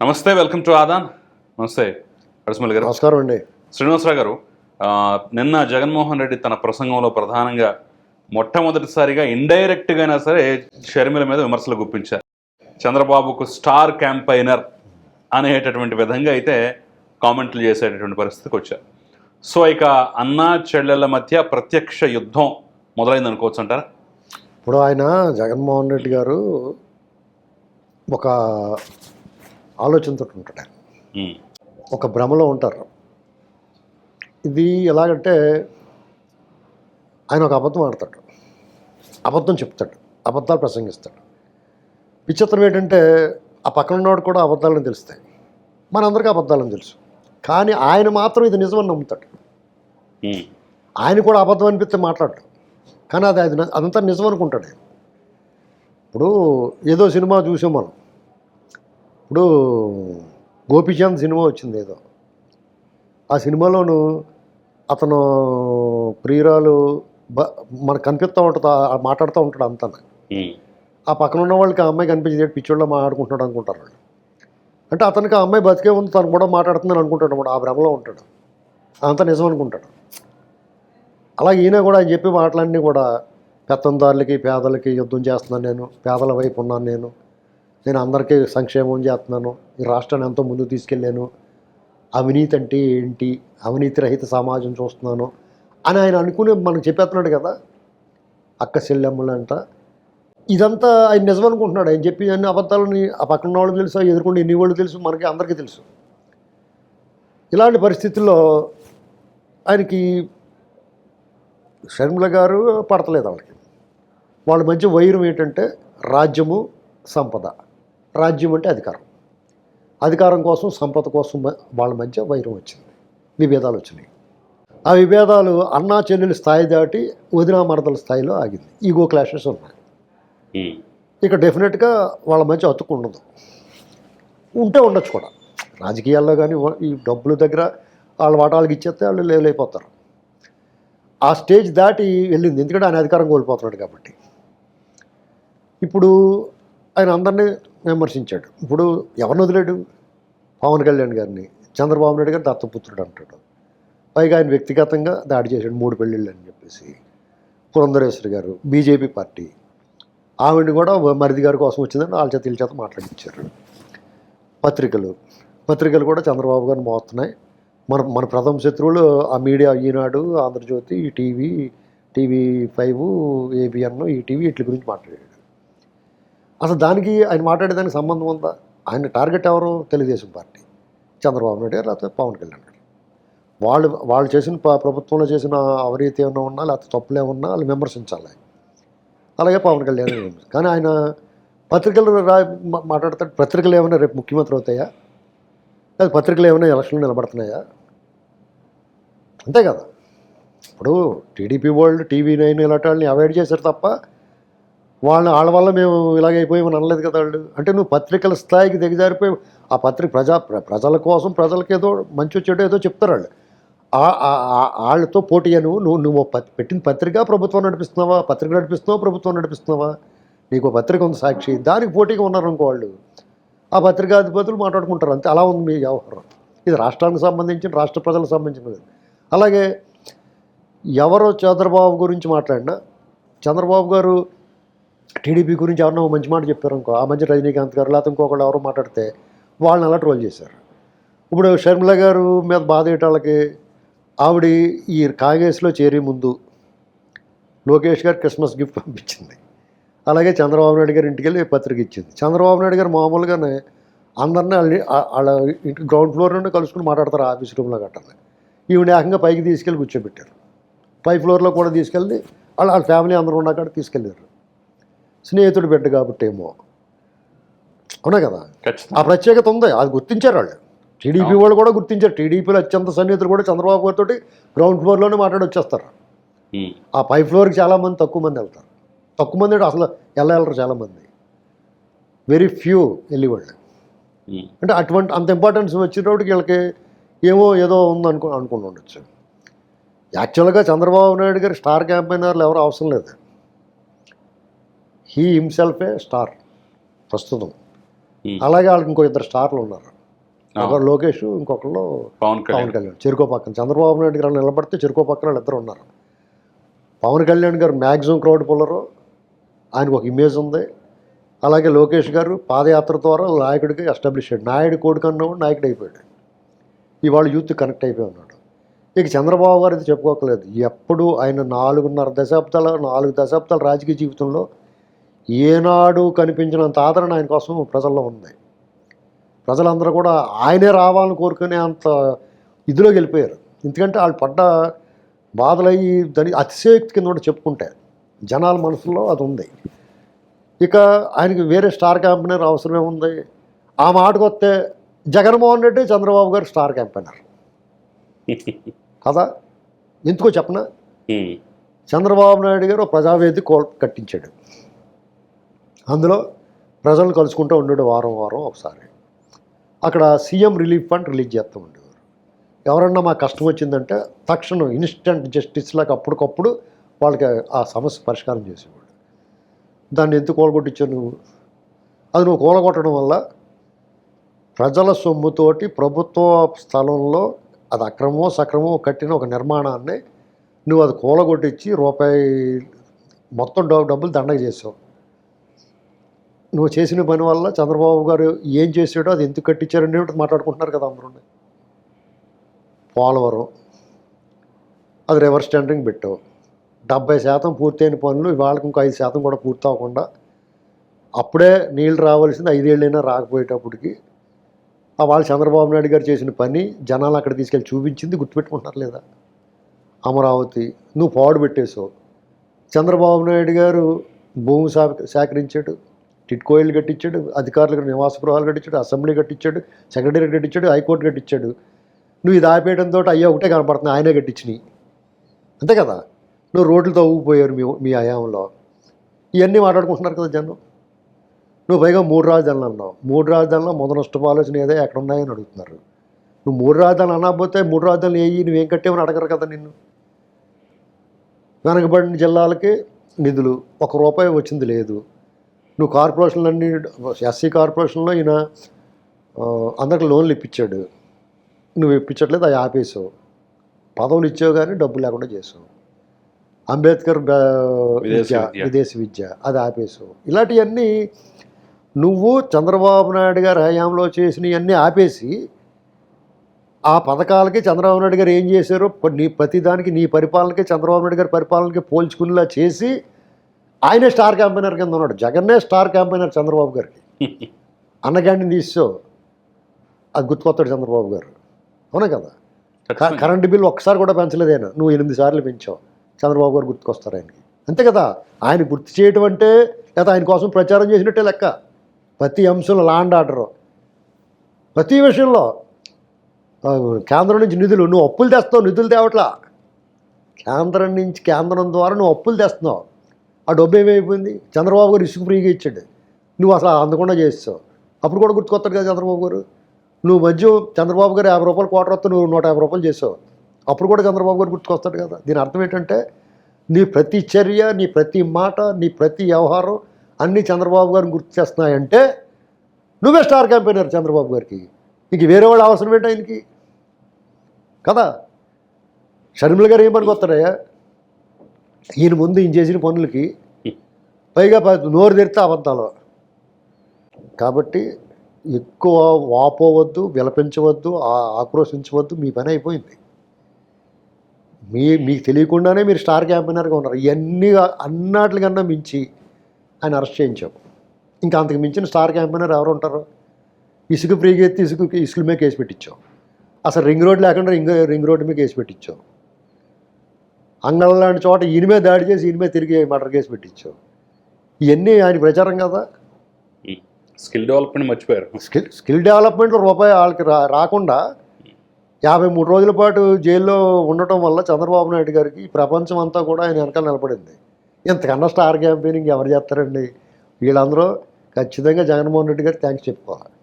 నమస్తే welcome to Aadan. నమస్తే పరస్మల్ గారు. నమస్కారం అండి. శ్రీనివాసరావు గారు నిన్న జగన్మోహన్ రెడ్డి తన ప్రసంగంలో ప్రధానంగా మొట్టమొదటిసారిగా ఇండైరెక్ట్గా అయినా సరే షర్మిల మీద విమర్శలు గుప్పించారు. చంద్రబాబుకు స్టార్ క్యాంపైనర్ అనేటటువంటి విధంగా అయితే కామెంట్లు చేసేటటువంటి పరిస్థితికి వచ్చారు. సో ఇక అన్నా చెల్లెళ్ళ మధ్య ప్రత్యక్ష యుద్ధం మొదలైంది అనుకోవచ్చు అంటారా? ఇప్పుడు ఆయన జగన్మోహన్ రెడ్డి గారు ఒక ఆలోచనతో ఉంటాడు. ఆయన. ఒక భ్రమలో ఉంటారు. ఇది ఎలాగంటే ఆయన ఒక అబద్ధం ఆడతాడు. అబద్ధం చెప్తాడు. అబద్ధాలు ప్రసంగిస్తాడు. విచిత్రం ఏంటంటే ఆ పక్కన ఉన్నవాడు కూడా అబద్ధాలను తెలుస్తాయి. మనందరికీ అబద్ధాలను తెలుసు. కానీ ఆయన మాత్రం ఇది నిజమని నమ్ముతాడు. ఆయన కూడా అబద్ధం అనిపిస్తే మాట్లాడు కానీ అది అది అదంతా నిజం అనుకుంటాడు ఇప్పుడు ఏదో సినిమా చూసాం మనం. ఇప్పుడు గోపీచంద్ సినిమా వచ్చింది ఏదో. ఆ సినిమాలోను అతను ప్రియురాలు బ మనకు కనిపిస్తూ ఉంటుంది మాట్లాడుతూ ఉంటాడు అంతా ఆ పక్కన ఉన్న వాళ్ళకి ఆ అమ్మాయి కనిపించేది పిచ్చోళ్ళ మాట్లాడుకుంటున్నాడు అనుకుంటారు వాళ్ళు. అంటే అతనికి ఆ అమ్మాయి బతికే ఉంది తను కూడా మాట్లాడుతుందని అనుకుంటాడు అన్నమాట ఆ భ్రమలో ఉంటాడు. అంతా నిజం అనుకుంటాడు. అలాగే ఈయన కూడా ఆయన చెప్పే మాటలన్నీ కూడా పెత్తందారులకి పేదలకి యుద్ధం చేస్తున్నాను నేను పేదల వైపు ఉన్నాను నేను నేను అందరికీ సంక్షేమం చేస్తున్నాను. ఈ రాష్ట్రాన్ని ఎంతో ముందుకు తీసుకెళ్ళాను. అవినీతి అంటే ఏంటి? అవినీతి రహిత సమాజం చూస్తున్నాను. అని ఆయన అనుకుని మనకు చెప్పేస్తున్నాడు కదా. అక్క చెల్లెమ్మలంట ఇదంతా ఆయన నిజం అనుకుంటున్నాడు. ఆయన చెప్పి అన్ని అబద్ధాలని ఆ పక్కన వాళ్ళు తెలుసు ఆ ఎదుర్కొంటే ఎన్ని వాళ్ళు తెలుసు మనకి అందరికీ తెలుసు. ఇలాంటి పరిస్థితుల్లో ఆయనకి షర్మిల గారు పడతలేదు వాళ్ళకి. వాళ్ళ మధ్య వైరం ఏంటంటే రాజ్యము సంపద. రాజ్యం అంటే అధికారం. అధికారం కోసం సంపద కోసం వాళ్ళ మధ్య వైరం వచ్చింది. విభేదాలు వచ్చినాయి. ఆ విభేదాలు అన్నా చెల్లెల స్థాయి దాటి వదినా మరదల స్థాయిలో ఆగింది. ఈగో క్లాషెస్ ఉన్నాయి. ఇక డెఫినెట్గా వాళ్ళ మధ్య అతుక్కు ఉండదు. ఉంటే ఉండొచ్చు కూడా. రాజకీయాల్లో కానీ ఈ డబ్బుల దగ్గర వాళ్ళ వాటాలకు ఇచ్చేస్తే వాళ్ళు లేవలైపోతారు ఆ స్టేజ్ దాటి వెళ్ళింది. ఎందుకంటే ఆయన అధికారం కోల్పోతున్నాడు కాబట్టి. ఇప్పుడు ఆయన అందరినీ విమర్శించాడు. ఇప్పుడు ఎవరిని వదిలేడు? పవన్ కళ్యాణ్ గారిని. చంద్రబాబు నాయుడు గారు దత్తపుత్రుడు అంటాడు. పైగా ఆయన వ్యక్తిగతంగా దాడి చేశాడు మూడు పెళ్ళిళ్ళు అని చెప్పేసి. పురంధరేశ్వరి గారు బీజేపీ పార్టీ. ఆవిడ కూడా మరిది గారి కోసం వచ్చిందని వాళ్ళ చేత చేత మాట్లాడించారు పత్రికలు. పత్రికలు కూడా చంద్రబాబు గారిని మోస్తున్నాయి. మన మన ప్రథమ శత్రువులు ఆ media Eenadu Andhrajyothi E TV TV five ABN ETV వీటి గురించి మాట్లాడాడు. అసలు దానికి ఆయన మాట్లాడేదానికి సంబంధం ఉందా? ఆయన టార్గెట్ ఎవరు? తెలుగుదేశం పార్టీ. చంద్రబాబు నాయుడు గారు లేకపోతే పవన్ కళ్యాణ్ గారు. వాళ్ళు వాళ్ళు చేసిన ప్రభుత్వంలో చేసిన అవినీతి ఏమైనా ఉన్నా లేకపోతే తప్పులు ఏమన్నా వాళ్ళు విమర్శించాలి అలాగే పవన్ కళ్యాణ్ కానీ ఆయన పత్రికలు రా మాట్లాడతాడు. పత్రికలు ఏమైనా రేపు ముఖ్యమంత్రి అవుతాయా? లేదా పత్రికలు ఏమైనా ఎలక్షన్లు నిలబడుతున్నాయా? అంతే కదా. ఇప్పుడు టీడీపీ వరల్డ్ టీవీ నైన్ ఇలాంటి వాళ్ళని అవాయిడ్ చేశారు తప్ప వాళ్ళని వాళ్ళ వల్ల మేము ఇలాగైపోయామని అనలేదు కదా వాళ్ళు. అంటే నువ్వు పత్రికల స్థాయికి దిగజారిపోయి ఆ పత్రిక ప్రజా ప్రజల కోసం ప్రజలకి ఏదో మంచి చెడు ఏదో చెప్తారు వాళ్ళు. ఆ- వాళ్ళతో పోటీ నువ్వు. నువ్వు నువ్వు పెట్టిన పత్రిక ప్రభుత్వం నడిపిస్తున్నావా? పత్రిక నడిపిస్తున్నావా? ప్రభుత్వం నడిపిస్తున్నావా? నీకు పత్రిక ఉంది సాక్షి. దానికి పోటీగా ఉన్నారు అనుకో వాళ్ళు. ఆ పత్రికాధిపతులు మాట్లాడుకుంటారు. అంతే. అలా ఉంది మీ వ్యవహారం. ఇది రాష్ట్రానికి సంబంధించిన రాష్ట్ర ప్రజలకు సంబంధించినది అలాగే ఎవరో చంద్రబాబు గురించి మాట్లాడినా చంద్రబాబు గారు టీడీపీ గురించి ఎవరన్నా మంచి మాట చెప్పారు అనుకో ఆ మంచి రజనీకాంత్ గారు లేకపోతే ఇంకొకళ్ళు ఎవరో మాట్లాడితే వాళ్ళని అలా ట్రోల్ చేశారు. ఇప్పుడు షర్మిల గారు మీద బాధ వాళ్ళకి ఆవిడ ఈ కాంగ్రెస్లో చేరే ముందు లోకేష్ గారు క్రిస్మస్ గిఫ్ట్ పంపించింది. అలాగే చంద్రబాబు నాయుడు గారి ఇంటికి వెళ్ళి పత్రిక ఇచ్చింది. చంద్రబాబు నాయుడు గారు మామూలుగానే అందరినీ వాళ్ళ వాళ్ళ ఇంటి గ్రౌండ్ ఫ్లోర్ నుండి కలుసుకుని మాట్లాడతారు ఆఫీస్ రూమ్లో గట్టని ఈవిడ ఏకంగా పైకి తీసుకెళ్ళి కూర్చోబెట్టారు. పై ఫ్లోర్లో కూడా తీసుకెళ్ళి వాళ్ళ వాళ్ళ ఫ్యామిలీ అందరూ ఉన్న కాడ తీసుకెళ్ళారు. స్నేహితుడు బిడ్డ కాబట్టి ఏమో అవునా కదా? ఆ ప్రత్యేకత ఉంది. అది గుర్తించారు వాళ్ళు. టీడీపీ వాళ్ళు కూడా గుర్తించారు. టీడీపీలో అత్యంత సన్నిహితులు కూడా చంద్రబాబు గారితో గ్రౌండ్ ఫ్లోర్లోనే మాట్లాడి వచ్చేస్తారు ఆ పై ఫ్లోర్కి చాలామంది తక్కువ మంది వెళ్తారు. తక్కువ మంది అసలు వెళ్ళగలరు చాలామంది వెరీ ఫ్యూ వెళ్ళేవాళ్ళు. అంటే అటువంటి అంత ఇంపార్టెన్స్ వచ్చేటప్పటికి వీళ్ళకి ఏమో ఏదో ఉంది అనుకో అనుకుని ఉండొచ్చు. యాక్చువల్గా చంద్రబాబు నాయుడు గారి స్టార్ క్యాంపెయినర్లు ఎవరు అవసరం లేదు. హీ హిమ్సెల్ఫే స్టార్ ప్రస్తుతం. అలాగే వాళ్ళకి ఇంకో ఇద్దరు స్టార్లు ఉన్నారు. ఒకరు లోకేష్ ఇంకొకళ్ళు పవన్ పవన్ కళ్యాణ్. చెరుకో పక్కన చంద్రబాబు నాయుడు గారు నిలబడితే చెరుకో పక్కన వాళ్ళు ఇద్దరు ఉన్నారు. పవన్ కళ్యాణ్ గారు మ్యాక్సిమం క్రౌడ్ పుల్లరు. ఆయనకు ఒక ఇమేజ్ ఉంది. అలాగే లోకేష్ గారు పాదయాత్ర ద్వారా నాయకుడికి ఎస్టాబ్లిష్ అయ్యాడు. నాయుడు కొడుకు అన్నవాడు నాయకుడు అయిపోయాడు. ఇవాళ యూత్ కనెక్ట్ అయిపోయి ఉన్నాడు. ఇక చంద్రబాబు గారు అయితే చెప్పుకోకలేదు. ఎప్పుడు ఆయన నాలుగున్నర దశాబ్దాల నాలుగు దశాబ్దాల రాజకీయ జీవితంలో ఏనాడు కనిపించినంత ఆదరణ ఆయన కోసం ప్రజల్లో ఉంది. ప్రజలందరూ కూడా ఆయనే రావాలని కోరుకునే అంత ఇదిలోకి వెళ్ళిపోయారు. ఎందుకంటే వాళ్ళు పడ్డ బాధలయ్యి దాని అతిశయోక్తి కింద కూడా చెప్పుకుంటే జనాల మనసులో అది ఉంది. ఇక ఆయనకి వేరే స్టార్ క్యాంపెయినర్ అవసరమే ఉంది. ఆ మాటకు వస్తే జగన్మోహన్ రెడ్డి చంద్రబాబు గారు స్టార్ క్యాంపెయినర్. కదా? ఎందుకో చెప్పనా. చంద్రబాబు నాయుడు గారు ఒక ప్రజావేదిక కోల్ కట్టించాడు. అందులో ప్రజలను కలుసుకుంటూ ఉండేవాడు వారం వారం ఒకసారి. అక్కడ సీఎం రిలీఫ్ ఫండ్ రిలీజ్ చేస్తూ ఉండేవారు. ఎవరన్నా మాకు కష్టం వచ్చిందంటే తక్షణం ఇన్స్టంట్ జస్టిస్ లాగా అప్పటికప్పుడు వాళ్ళకి ఆ సమస్య పరిష్కారం చేసేవాడు. దాన్ని ఎందుకు కూలగొట్టించావు నువ్వు? అది నువ్వు కూలగొట్టడం వల్ల ప్రజల సొమ్ముతోటి ప్రభుత్వ స్థలంలో అది అక్రమో సక్రమో కట్టిన ఒక నిర్మాణాన్ని నువ్వు అది కూలగొట్టించి రూపాయి మొత్తం డబ్బులు దండగ చేసావు. నువ్వు చేసిన పని వల్ల చంద్రబాబు గారు ఏం చేసాడో అది ఎందుకు కట్టించారని మాట్లాడుకుంటున్నారు కదా అందరూ. పోలవరం అది రివర్స్ టెండరింగ్ పెట్టావు. డెబ్బై శాతం పూర్తయిన పనులు ఇవాళకి ఇంకో ఐదు శాతం కూడా పూర్తి అవ్వకుండా అప్పుడే నీళ్ళు రావాల్సింది ఐదేళ్ళైనా రాకపోయేటప్పటికి ఆ వాళ్ళు చంద్రబాబు నాయుడు గారు చేసిన పని జనాలు అక్కడ తీసుకెళ్ళి చూపించింది గుర్తుపెట్టుకుంటున్నారు లేదా? అమరావతి నువ్వు పాడు పెట్టేశావు. చంద్రబాబు నాయుడు గారు భూమి సా సేకరించాడు. టిట్కోయిలు కట్టించాడు అధికారులకు నివాస గృహాలు కట్టించాడు అసెంబ్లీ కట్టించాడు సెక్రటరీ కట్టించాడు హైకోర్టు కట్టించాడు. నువ్వు ఇది ఆపేయడంతో అయ్యా ఒకటే కనపడుతుంది ఆయనే కట్టించినాయి. అంతే కదా? నువ్వు రోడ్లు తవ్వుకుపోయారు మీ మీ అయాంలో ఇవన్నీ మాట్లాడుకుంటున్నారు కదా జనం. నువ్వు పైగా మూడు రాజధానులు అన్నావు. మూడు రాజధానులు మొదటి నష్టపు ఆలోచన ఏదో ఎక్కడ ఉన్నాయని అడుగుతున్నారు. నువ్వు మూడు రాజధానులు అనకపోతే మూడు రాజధానులు ఏవి నువ్వేం కట్టేవని అడగరు కదా నిన్ను. వెనకబడిన జిల్లాలకి నిధులు ఒక రూపాయి వచ్చింది లేదు. నువ్వు కార్పొరేషన్లన్నీ ఎస్సీ కార్పొరేషన్లో ఈయన అందరికి లోన్లు ఇప్పించాడు. నువ్వు ఇప్పించట్లేదు అవి ఆపేసావు. పదవులు ఇచ్చావు కానీ డబ్బులు లేకుండా చేసావు. అంబేద్కర్ విద్య. విదేశీ విద్య అది ఆపేసావు. ఇలాంటివన్నీ నువ్వు చంద్రబాబు నాయుడు గారి హయాంలో చేసినవన్నీ ఆపేసి ఆ పథకాలకి చంద్రబాబు నాయుడు గారు ఏం చేశారో నీ ప్రతిదానికి నీ పరిపాలనకి చంద్రబాబు నాయుడు గారి పరిపాలనకి పోల్చుకునేలా చేసి ఆయనే స్టార్ క్యాంపెయినర్ కింద ఉన్నాడు. జగన్నే స్టార్ క్యాంపెయినర్ చంద్రబాబు గారికి. అన్నగాడిని తీసావు అది గుర్తుకొస్తాడు చంద్రబాబు గారు. అవునా కదా. కరెంటు బిల్లు ఒక్కసారి కూడా పెంచలేదు ఆయన. నువ్వు ఎనిమిది సార్లు పెంచావు. చంద్రబాబు గారు గుర్తుకొస్తారు ఆయనకి. అంతే కదా? ఆయన గుర్తు చేయటం అంటే లేదా ఆయన కోసం ప్రచారం చేసినట్టే లెక్క. ప్రతి అంశంలో లాండ్ ఆర్డర్ ప్రతి విషయంలో. కేంద్రం నుంచి నిధులు. నువ్వు అప్పులు తెస్తావు నిధులు తేవట్లా. కేంద్రం నుంచి కేంద్రం ద్వారా నువ్వు అప్పులు తెస్తున్నావు. ఆ డబ్బు ఏమైపోయింది? చంద్రబాబు గారు ఇసుకు ఫ్రీగా ఇచ్చాడు. నువ్వు అసలు అందకుండా చేస్తావు. అప్పుడు కూడా గుర్తుకొస్తాడు కదా చంద్రబాబు గారు. నువ్వు మధ్య చంద్రబాబు గారు యాభై రూపాయలు కోట వస్తే నువ్వు నూట యాభై రూపాయలు చేసావు. అప్పుడు కూడా చంద్రబాబు గారు గుర్తుకొస్తాడు కదా. దీని అర్థం ఏంటంటే నీ ప్రతి చర్య నీ ప్రతి మాట నీ ప్రతి వ్యవహారం అన్నీ చంద్రబాబు గారిని గుర్తు చేస్తున్నాయంటే నువ్వే స్టార్ క్యాంపెయినర్ చంద్రబాబు గారికి. ఇంక వేరే వాళ్ళు అవసరం ఏంటి ఆయనకి? కదా? షర్మిల గారు ఏం ఈయన ముందు ఈయన చేసిన పనులకి పైగా నోరు తెరితే అబద్ధాలు. కాబట్టి ఎక్కువ వాపోవద్దు విలపించవద్దు ఆ- ఆక్రోశించవద్దు మీ పని అయిపోయింది. మీ మీకు తెలియకుండానే మీరు స్టార్ క్యాంపెయినర్గా ఉన్నారు. ఇవన్నీ అన్నాటికన్నా మించి ఆయన అరెస్ట్ చేయించాం. ఇంకా అంతకు మించిన స్టార్ క్యాంపెయినర్ ఎవరు ఉంటారు? ఇసుక ఫ్రీగా ఎత్తి ఇసుక ఇసుక మీద కేసు పెట్టించాం. అసలు రింగ్ రోడ్ లేకుండా రింగ్ రింగ్ రోడ్డు మీద కేసు పెట్టించాం. అంగళం లాంటి చోట ఈయన మీద దాడి చేసి ఈయన మీద తిరిగి మర్డర్ కేసు పెట్టించాం ఇవన్నీ ఆయన ప్రచారం కదా? స్కిల్ డెవలప్మెంట్ మర్చిపోయారు. స్కిల్ స్కిల్ డెవలప్మెంట్లో రూపాయి వాళ్ళకి రా రాకుండా యాభై మూడు రోజుల పాటు జైల్లో ఉండటం వల్ల చంద్రబాబు నాయుడు గారికి ఈ ప్రపంచం అంతా కూడా ఆయన వెనకాల నిలబడింది. ఇంతకన్నా స్టార్ క్యాంపెయినింగ్ ఎవరు చేస్తారండి? వీళ్ళందరూ ఖచ్చితంగా జగన్మోహన్ రెడ్డి గారికి థ్యాంక్స్ చెప్పుకోవాలి.